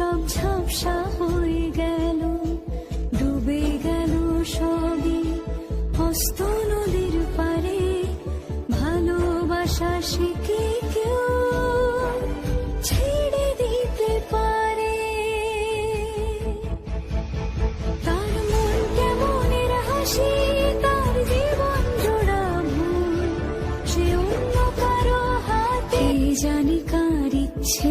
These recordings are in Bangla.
সব ঝাপসা হয়ে গেল, ডুবে গেল সবই। হস্ত নদীর পারে ভালোবাসা শিখে কেউ ছেড়ে দিতে পারে? তার মন কেমনের হাসি, তার সে অন্য কারও হাতে। জানি ইচ্ছে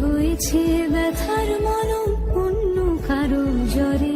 হয়েছে ব্যথার মলম অন্য কারও জ্বরে।